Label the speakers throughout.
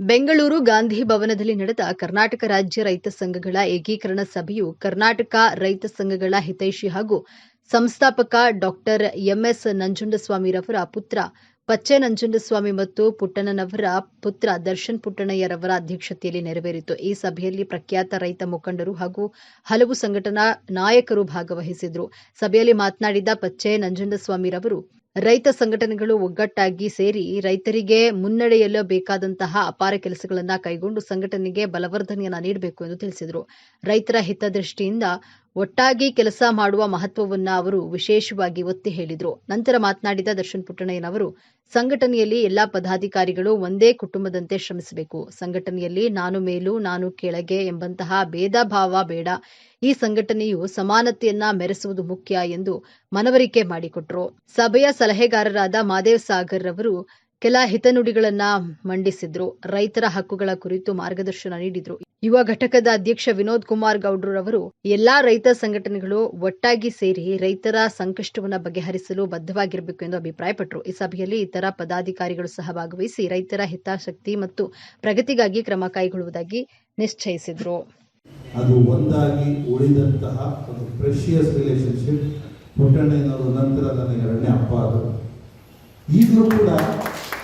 Speaker 1: ಬೆಂಗಳೂರು ಗಾಂಧಿ ಭವನದಲ್ಲಿ ನಡೆದ ಕರ್ನಾಟಕ ರಾಜ್ಯ ರೈತ ಸಂಘಗಳ ಏಕೀಕರಣ ಸಭೆಯು ಕರ್ನಾಟಕ ರೈತ ಸಂಘಗಳ ಹಿತೈಷಿ ಹಾಗೂ ಸಂಸ್ಥಾಪಕ ಡಾಕ್ಟರ್ ಎಂಎಸ್ ನಂಜುಂಡಸ್ವಾಮಿರವರ ಪುತ್ರ ಪಚ್ಚೆ ನಂಜುಂಡಸ್ವಾಮಿ ಮತ್ತು ಪುಟ್ಟಣ್ಣನವರ ಪುತ್ರ ದರ್ಶನ್ ಪುಟ್ಟಣ್ಣಯ್ಯರವರ ಅಧ್ಯಕ್ಷತೆಯಲ್ಲಿ ನೆರವೇರಿತು. ಈ ಸಭೆಯಲ್ಲಿ ಪ್ರಖ್ಯಾತ ರೈತ ಮುಖಂಡರು ಹಾಗೂ ಹಲವು ಸಂಘಟನಾ ನಾಯಕರು ಭಾಗವಹಿಸಿದ್ರು. ಸಭೆಯಲ್ಲಿ ಮಾತನಾಡಿದ ಪಚ್ಚೆ ನಂಜುಂಡಸ್ವಾಮಿರವರು ರೈತ ಸಂಘಟನೆಗಳು ಒಗ್ಗಟ್ಟಾಗಿ ಸೇರಿ ರೈತರಿಗೆ ಮುನ್ನಡೆಯಲು ಬೇಕಾದಂತಹ ಅಪಾರ ಕೆಲಸಗಳನ್ನು ಕೈಗೊಂಡು ಸಂಘಟನೆಗೆ ಬಲವರ್ಧನೆಯನ್ನ ನೀಡಬೇಕು ಎಂದು ತಿಳಿಸಿದರು. ರೈತರ ಹಿತದೃಷ್ಟಿಯಿಂದ ಒಟ್ಟಾಗಿ ಕೆಲಸ ಮಾಡುವ ಮಹತ್ವವನ್ನ ಅವರು ವಿಶೇಷವಾಗಿ ಒತ್ತಿ ಹೇಳಿದರು. ನಂತರ ಮಾತನಾಡಿದ ದರ್ಶನ್ ಪುಟ್ಟಣ್ಣಯ್ಯನವರು ಸಂಘಟನೆಯಲ್ಲಿ ಎಲ್ಲಾ ಪದಾಧಿಕಾರಿಗಳು ಒಂದೇ ಕುಟುಂಬದಂತೆ ಶ್ರಮಿಸಬೇಕು. ಸಂಘಟನೆಯಲ್ಲಿ ನಾನು ಮೇಲು, ನಾನು ಕೆಳಗೆ ಎಂಬಂತಹ ಭೇದ ಬೇಡ. ಈ ಸಂಘಟನೆಯು ಸಮಾನತೆಯನ್ನ ಮೆರೆಸುವುದು ಮುಖ್ಯ ಎಂದು ಮನವರಿಕೆ ಮಾಡಿಕೊಟ್ರು. ಸಭೆಯ ಸಲಹೆಗಾರರಾದ ಮಾದೇವ್ ಸಾಗರ್ ರವರು ಕೆಲ ಹಿತನುಡಿಗಳನ್ನ ಮಂಡಿಸಿದ್ರು. ರೈತರ ಹಕ್ಕುಗಳ ಕುರಿತು ಮಾರ್ಗದರ್ಶನ ನೀಡಿದ್ರು. ಯುವ ಘಟಕದ ಅಧ್ಯಕ್ಷ ವಿನೋದ್ ಕುಮಾರ್ ಗೌಡ್ರವರು ಎಲ್ಲಾ ರೈತ ಸಂಘಟನೆಗಳು ಒಟ್ಟಾಗಿ ಸೇರಿ ರೈತರ ಸಂಕಷ್ಟವನ್ನ ಬಗೆಹರಿಸಲು ಬದ್ಧವಾಗಿರಬೇಕು ಎಂದು ಅಭಿಪ್ರಾಯಪಟ್ಟರು ಈ ಸಭೆಯಲ್ಲಿ ಇತರ ಪದಾಧಿಕಾರಿಗಳು ಸಹ ಭಾಗವಹಿಸಿ ರೈತರ ಹಿತಾಸಕ್ತಿ ಮತ್ತು ಪ್ರಗತಿಗಾಗಿ ಕ್ರಮ ಕೈಗೊಳ್ಳುವುದಾಗಿ ನಿಶ್ಚಯಿಸಿದ್ರು.
Speaker 2: ಅದು ಒಂದಾಗಿ ಉಳಿದಂತಹ ಒಂದು ಪ್ರೆಷಿಯಸ್ ಪುಟ್ಟಣ್ಣನವರು ನಂತರ ನನಗೆ ಎರಡನೇ ಅಪ್ಪ ಅದು ಈಗಲೂ ಕೂಡ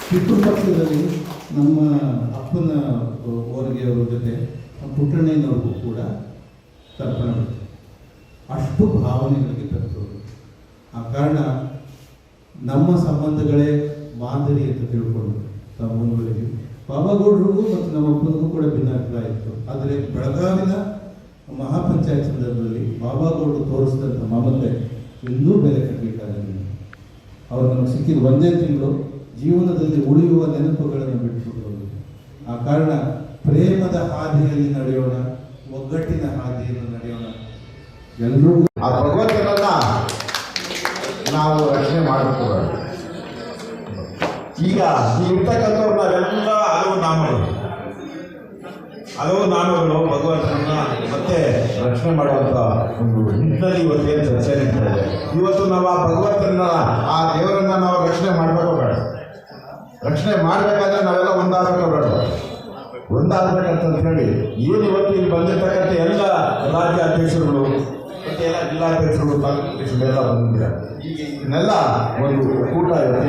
Speaker 2: ಪಿತೃಪಕ್ಷದಲ್ಲಿ ನಮ್ಮ ಅಪ್ಪನ ಅವರ ಜೊತೆ ಪುಟ್ಟಣ್ಣನವ್ರಿಗೂ ಕೂಡ ತರ್ಪಣ ಅಷ್ಟು ಭಾವನೆಗಳಿಗೆ ತರ್ತವರು ಆ ಕಾರಣ ನಮ್ಮ ಸಂಬಂಧಗಳೇ ಮಾದರಿ ಅಂತ ತಿಳ್ಕೊಂಡು ತಮ್ಮಗಳಿಗೆ ಬಾಬಾಗೌಡರಿಗೂ ಮತ್ತು ನಮ್ಮ ಅಪ್ಪನಿಗೂ ಕೂಡ ಭಿನ್ನಾಭಿಪ್ರಾಯ ಇತ್ತು. ಆದರೆ ಬೆಳಗಾವಿನ ಮಹಾಪಂಚಾಯತ್ ಸಂದರ್ಭದಲ್ಲಿ ಬಾಬಾಗೌಡರು ತೋರಿಸಿದಂಥ ಮಮತೆ ಇನ್ನೂ ಬೆಲೆ ಕಟ್ಟಬೇಕಾಗಿಲ್ಲ ಅವರು ನಮಗೆ ಸಿಕ್ಕಿದ ಒಂದೇ ತಿಂಗಳು. ಜೀವನದಲ್ಲಿ ಉಳಿಯುವ ನೆನಪುಗಳನ್ನು ಬಿಟ್ಟುಬಿಟ್ಟು ಆ ಕಾರಣ ಪ್ರೇಮದ ಹಾದಿಯಲ್ಲಿ ನಡೆಯೋಣ, ಒಗ್ಗಟ್ಟಿನ ಹಾದಿಯಲ್ಲಿ ನಡೆಯೋಣ. ಎಲ್ಲರೂ
Speaker 3: ಆ ಭಗವಂತನನ್ನ ನಾವು ರಕ್ಷಣೆ ಮಾಡಬೇಕು ಈಗ ಇರ್ತಕ್ಕಂಥವ್ರು ಹಲವು ನಾಮಗಳು ಹಲವು ನಾಮಗಳು ಭಗವಂತನನ್ನ ಮತ್ತೆ ರಕ್ಷಣೆ ಮಾಡುವಂತ ಒಂದು ನಿಟ್ಟಿನಲ್ಲಿ ಇವತ್ತೇನು ಚರ್ಚೆ ಇವತ್ತು ನಾವು ಆ ಭಗವಂತನ ಆ ದೇವರನ್ನ ನಾವು ರಕ್ಷಣೆ ಮಾಡಬೇಕು. ರಕ್ಷಣೆ ಮಾಡಬೇಕಾದ್ರೆ ನಾವೆಲ್ಲ ಒಂದಾಗಬೇಕು ಒಂದಾಗಬೇಕಂತ ಹೇಳಿ. ಏನು ಇವತ್ತು ಇಲ್ಲಿ ಬಂದಿರ್ತಕ್ಕಂಥ ಎಲ್ಲ ರಾಜ್ಯ ಅಧ್ಯಕ್ಷರುಗಳು, ಮತ್ತೆ ಎಲ್ಲ ಜಿಲ್ಲಾಧ್ಯಕ್ಷರುಗಳು ತಾಲೂಕು ಅಧ್ಯಕ್ಷರು ಎಲ್ಲ ಬಂದಿದ್ದಾರೆ. ಈಗ ಇದನ್ನೆಲ್ಲ ಒಂದು ಕೂಟ ಇದೆ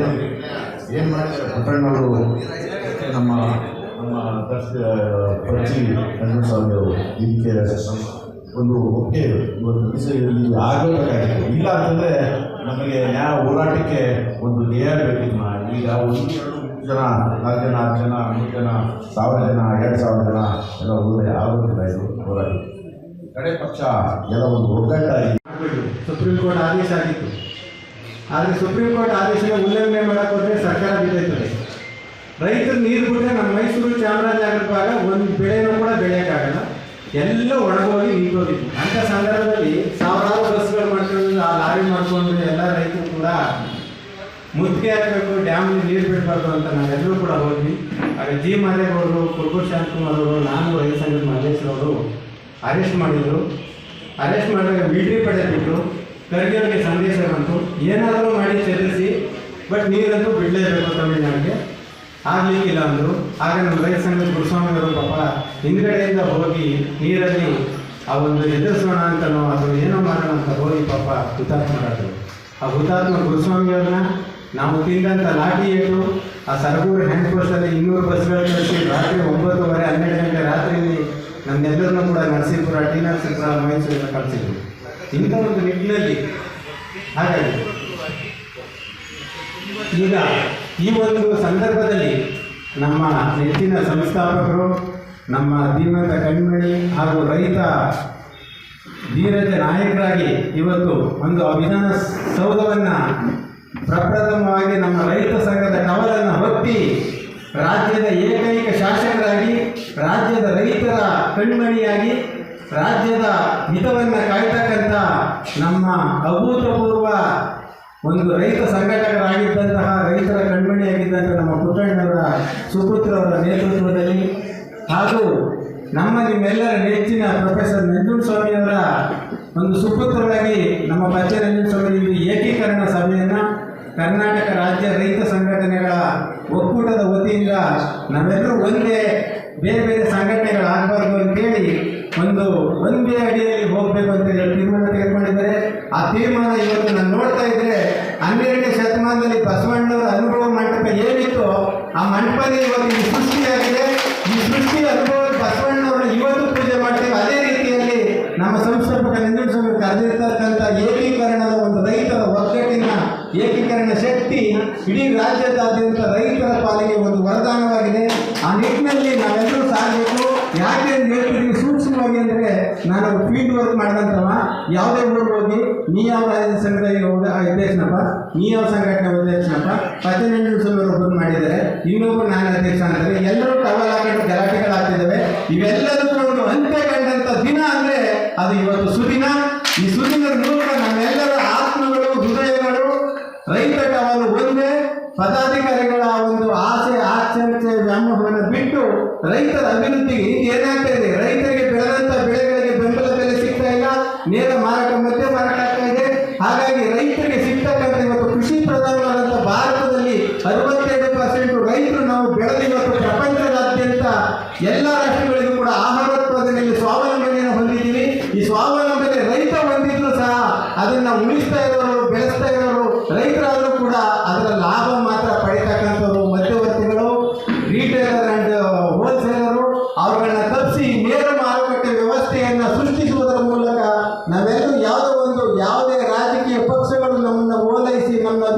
Speaker 3: ಏನು ಮಾಡಿದ್ದಾರೆ? ಪುಟ್ಟಣ್ಣವರು ನಮ್ಮ ನಮ್ಮ ಪ್ರತಿ ಸ್ವಾಮಿ ಅವರು ಇದಕ್ಕೆ ಒಂದು ಒಪ್ಪಿಗೆ ಇವತ್ತು ವಿಷಯದಲ್ಲಿ ಆಗಬೇಕಾಗಿತ್ತು. ಇಲ್ಲ ಅಂತಂದರೆ ನಮಗೆ ನ್ಯಾಯ ಹೋರಾಟಕ್ಕೆ ಒಂದು ಧ್ಯೇಯ ಬೇಕಿತ್ತು. ಈಗ ಒಂದು ಜನ ನಾಲ್ಕು ಜನ ಹತ್ತು ಜನ ಮೂರು ಜನ ಸಾವಿರ ಜನ, ಎರಡು ಸಾವಿರ ಜನ, ಎಲ್ಲ ಹೋದರೆ ಆಗೋದಿಲ್ಲ ಇದು ಹೋರಾಟ ಕಡೆ ಪಕ್ಷ ಎಲ್ಲ ಒಂದು ಒಗ್ಗಟ್ಟಾಗಿ
Speaker 4: ಸುಪ್ರೀಂ ಕೋರ್ಟ್ ಆದೇಶ ಆಗಿತ್ತು. ಆದರೆ ಸುಪ್ರೀಂ ಕೋರ್ಟ್ ಆದೇಶನ ಉಲ್ಲಂಘನೆ ಮಾಡಕ್ಕೆ ಹೋದ್ರೆ ಸರ್ಕಾರ ಬಿದ್ದೈತದೆ. ರೈತರು ನೀರು ಬಿಟ್ಟರೆ ನಮ್ಮ ಮೈಸೂರು ಚಾಮರಾಜನಗರ ಭಾಗ ಒಂದು ಬೆಳೆನೂ ಕೂಡ ಬೆಳೆಯೋಕ್ಕಾಗಲ್ಲ. ಎಲ್ಲ ಒಣಗೋಗಿ ನಿಂತೋಗಿತ್ತು. ಅಂಥ ಸಂದರ್ಭದಲ್ಲಿ ಸಾವಿರಾರು ಬಸ್ಗಳು ಮಾಡ್ಕೊಂಡು ಆ ಲಾರಿ ಮಾಡ್ಕೊಂಡು ಎಲ್ಲ ರೈತರು ಕೂಡ ಮುತ್ತಿಗೆ ಹಾಕಬೇಕು. ಡ್ಯಾಮ್ ನೀರು ಬಿಡಬಾರ್ದು ಅಂತ ನಾವೆಲ್ಲರೂ ಕೂಡ ಹೋದ್ವಿ. ಆಗ ಜಿ ಮಾರೇಗೌಡರು ಕುರ್ಬೂರ್ ಶಾಂತಕುಮಾರ್ ಅವರು, ನಾನು ರೈತ ಸಂಘದ ಮಹೇಶ್ವರವರು ಅರೆಸ್ಟ್ ಮಾಡಿದರು. ಅರೆಸ್ಟ್ ಮಾಡಿದಾಗ ಮಿಲಿಟರಿ ಪಡೆ ಬಿಟ್ಟರು ಸಂದೇಶ ಬಂತು. ಏನಾದರೂ ಮಾಡಿ ಚಲಿಸಿ ಬಟ್ ನೀರಂತೂ ಬಿಡಲೇಬೇಕು ತಮಿಳುನಾಡಿಗೆ. ಆಗಲಿಕ್ಕಿಲ್ಲ ಅಂದರು. ಆಗ ನಮ್ಮ ರೈತ ಸಂಘದ ಗುರುಸ್ವಾಮಿಯವರು ಪಾಪ ಹಿಂದ್ಗಡೆಯಿಂದ ಹೋಗಿ ನೀರಲ್ಲಿ ಆ ಒಂದು ಎದುರಿಸೋಣ ಅಂತನೋ ಅಥವಾ ಏನೋ ಮಾಡೋಣ ಅಂತ ಹೋಗಿ ಪಾಪ ಹುತಾತ್ಮರಾದರು. ಆ ಹುತಾತ್ಮ ಗುರುಸ್ವಾಮಿಯವ್ರನ್ನ ನಾವು ತಿಂದಂಥ ಲಾಠಿ ಏನು ಆ ಸರಗೂರು ಹ್ಯಾಂಡ್ ಪೋಸ್ಟಲ್ಲಿ ಇನ್ನೂರು ಬಸ್ಗಳು ರಾತ್ರಿ ಒಂಬತ್ತುವರೆ, ಹನ್ನೆರಡು ಗಂಟೆ ರಾತ್ರಿಯಲ್ಲಿ ನಮ್ಮೆಲ್ಲರನ್ನೂ ಕೂಡ ನರಸೀಪುರ ಟಿ ನರಸೀಪುರ ಮೈಸೂರಿಂದ ಕಳಿಸಿದ್ರು. ಇಂಥ ಒಂದು ನಿಟ್ಟಿನಲ್ಲಿ ಹಾಗಾಗಿ ಈಗ ಈ ಒಂದು ಸಂದರ್ಭದಲ್ಲಿ ನಮ್ಮ ನೆಚ್ಚಿನ ಸಂಸ್ಥಾಪಕರು, ನಮ್ಮ ಧೀಮಂತ ಕಣ್ಮಣಿ ಹಾಗೂ ರೈತ ಧೀರಜ ನಾಯಕರಾಗಿ ಇವತ್ತು ಒಂದು ಅಭಿಧಾನ ಸೌಧವನ್ನು ಪ್ರಪ್ರಥಮವಾಗಿ ನಮ್ಮ ರೈತ ಸಂಘದ ಕವಲನ್ನು ಹೊತ್ತಿ ರಾಜ್ಯದ ಏಕೈಕ ಶಾಸಕರಾಗಿ, ರಾಜ್ಯದ ರೈತರ ಕಣ್ಮಣಿಯಾಗಿ, ರಾಜ್ಯದ ಹಿತವನ್ನು ಕಾಯ್ತಕ್ಕಂಥ ನಮ್ಮ ಅಭೂತಪೂರ್ವ ಒಂದು ರೈತ ಸಂಘಟಕರಾಗಿದ್ದಂತಹ ರೈತರ ಕಣ್ಮಣಿಯಾಗಿದ್ದಂಥ ನಮ್ಮ ಪುಟ್ಟಣ್ಣವರ ಸುಪುತ್ರವರ ನೇತೃತ್ವದಲ್ಲಿ ಹಾಗೂ ನಮ್ಮ ನಿಮ್ಮೆಲ್ಲರ ನೆಚ್ಚಿನ ಪ್ರೊಫೆಸರ್ ನಂಜುಂಡಸ್ವಾಮಿಯವರ ಒಂದು ಸುಪುತ್ರರಾಗಿ ನಮ್ಮ ಬಚ್ಚರಂಜನ್ ಸ್ವಾಮಿ ಏಕೀಕರಣ ಸಭೆಯನ್ನು ಕರ್ನಾಟಕ ರಾಜ್ಯ ರೈತ ಸಂಘಟನೆಗಳ ಒಕ್ಕೂಟದ ವತಿಯಿಂದ ನಾವೆಲ್ಲರೂ ಒಂದೇ, ಬೇರೆ ಬೇರೆ ಸಂಘಟನೆಗಳಾಗಬಾರ್ದು ಅಂತೇಳಿ ಒಂದು ಒಂದೇ ಅಡಿಯಲ್ಲಿ ಹೋಗಬೇಕು ಅಂತ ಹೇಳಿ ತೀರ್ಮಾನ ತೆಗೆದುಕೊಂಡಿದ್ದಾರೆ. ಆ ತೀರ್ಮಾನ ಇವತ್ತು ನಾನು ನೋಡ್ತಾ ಇದ್ರೆ ಹನ್ನೆರಡನೇ ಶತಮಾನದಲ್ಲಿ ಬಸವಣ್ಣವರ ಅನುಭವ ಮಂಟಪ ಏನಿತ್ತು ಆ ಮಂಟಪನೇ ಇವತ್ತು ಈ ಸೃಷ್ಟಿಯಾಗಿದೆ ಈ ಸೃಷ್ಟಿ ಅನುಭವ ಬಸವಣ್ಣವರನ್ನ ಇವತ್ತು ಪೂಜೆ ಮಾಡ್ತೀವಿ ಅದೇ ರೀತಿಯಲ್ಲಿ ನಮ್ಮ ಸಂಸ್ಥಾಪಕ ನಂಜುಂಡಸ್ವಾಮಿ ಕರೆದಿರ್ತಕ್ಕಂಥ ಏಕೀಕರಣದ ಒಂದು ರೈತರ ಒಗ್ಗಟ್ಟಿನ ಏಕೀಕರಣ ಶಕ್ತಿ ಇಡೀ ರಾಜ್ಯದಾದ್ಯಂತ ರೈತರ ಪಾಲಿಗೆ ಒಂದು ವರದಾನವಾಗಿದೆ. ಆ ನಿಟ್ಟಿನಲ್ಲಿ ನಾವೆಲ್ಲರೂ ಸಾಗಬೇಕು. ಯಾಕೆ ಅಂತ ಸೂಕ್ಷ್ಮವಾಗಿ ಅಂದರೆ ನಾನು ಫೀಲ್ಡ್ ವರ್ಕ್ ಮಾಡಿದಂಥವ ಯಾವುದೇ ಊರಿಗೆ ಹೋಗಿ ನೀ ಯಾವ ರಾಜ್ಯ ಸಂಘದ ಹೋದ ಅಧ್ಯಕ್ಷನಪ್ಪ ನೀ ಯಾವ ಸಂಘಟನೆ ಅಧ್ಯಕ್ಷನಪ್ಪ ಪಂಚನೆಂಟು ಸ್ವಾಮಿ ಒಬ್ಬರು ಮಾಡಿದ್ದಾರೆ. ಇನ್ನೊಬ್ಬರು ನಾನು ಅಧ್ಯಕ್ಷ ಅಂದರೆ ಎಲ್ಲರೂ ಟವಲ್ ಹಾಕೊಂಡು ಗಲಾಟೆಗಳಾಗ್ತಿದ್ದಾವೆ. ಇವೆಲ್ಲದಕ್ಕೂ ಒಂದು ಅಂತ್ಯ ಕಂಡಂಥ ದಿನ ಅಂದರೆ ಅದು ಇವತ್ತು ಸುದಿನ. ಈ ಸುದಿನದ ಪದಾಧಿಕಾರಿಗಳ ಒಂದು ಆಸೆ ಆಕಾಂಕ್ಷೆ ವ್ಯಾಮೋಹವನ್ನು ಬಿಟ್ಟು ರೈತರ ಅಭಿವೃದ್ಧಿಗೆ ಏನಾಗ್ತಾ ಇದೆ? ರೈತರಿಗೆ ಬೆಳೆದಂತ ಬೆಳೆಗಳಿಗೆ ಬೆಂಬಲ ಬೆಲೆ ಸಿಗ್ತಾ ಇಲ್ಲ. ನೇರ ಮಾರಾಟ ಮಧ್ಯೆ ಮಾರಾಟ ಆಗ್ತಾ ಇದೆ. ಹಾಗಾಗಿ ರೈತರಿಗೆ ಸಿಗ್ತಕ್ಕಂಥ ಇವತ್ತು ಕೃಷಿ ಪ್ರಧಾನವಾದಂಥ ಭಾರತದಲ್ಲಿ ಅರವತ್ತೆರಡು ಪರ್ಸೆಂಟ್ ರೈತರು ನಾವು ಬೆಳೆದ ಇವತ್ತು ಪ್ರಪಂಚದಾದ್ಯಂತ ಎಲ್ಲ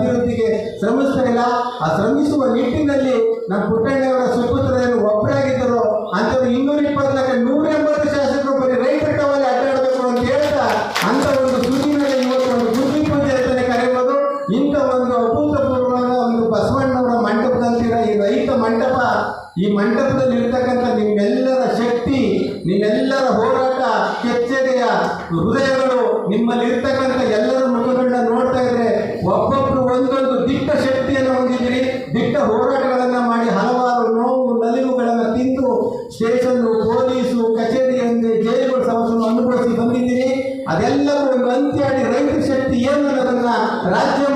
Speaker 4: ಅಭಿವೃದ್ಧಿಗೆ ಶ್ರಮಿಸ್ತಾ ಇಲ್ಲ. ಆ ಶ್ರಮಿಸುವ ನಿಟ್ಟಿನಲ್ಲಿ ನಮ್ಮ ಪುಟ್ಟಣ್ಣವರ ಸುಪುತ್ರರು ಒಬ್ಬರಾಗಿದ್ದರು ಅಂಥವ್ರು ಇನ್ನೂರ ಇಪ್ಪತ್ನಾಲ್ಕು, ನೂರ ಎಂಬತ್ತು ಶಾಸಕರು ಬರೀ ರೈತರ ಅಡ್ಡಾಡಬೇಕು ಅಂತ ಹೇಳ್ತಾ ಅಂತ ಒಂದು ಸುದ್ದಿನಲ್ಲಿ ಇವತ್ತು ಒಂದು ಗುದ್ದಿ ಪೂಜೆ ಅಂತಲೇ ಇಂಥ ಒಂದು ಅಭೂತಪೂರ್ವವಾದ ಒಂದು ಬಸವಣ್ಣವರ ಮಂಟಪದಂತಿರ ಈ ರೈತ ಮಂಟಪ, ಈ ಮಂಟಪದಲ್ಲಿ ಇರ್ತಕ್ಕಂಥ ನಿಮ್ಮೆಲ್ಲರ ಶಕ್ತಿ, ನಿಮ್ಮೆಲ್ಲರ ಹೋರಾಟ, ಕೆಚ್ಚೆದೆಯ ಹೃದಯಗಳು ನಿಮ್ಮಲ್ಲಿ ಇರ್ತಕ್ಕಂಥ ರೈತ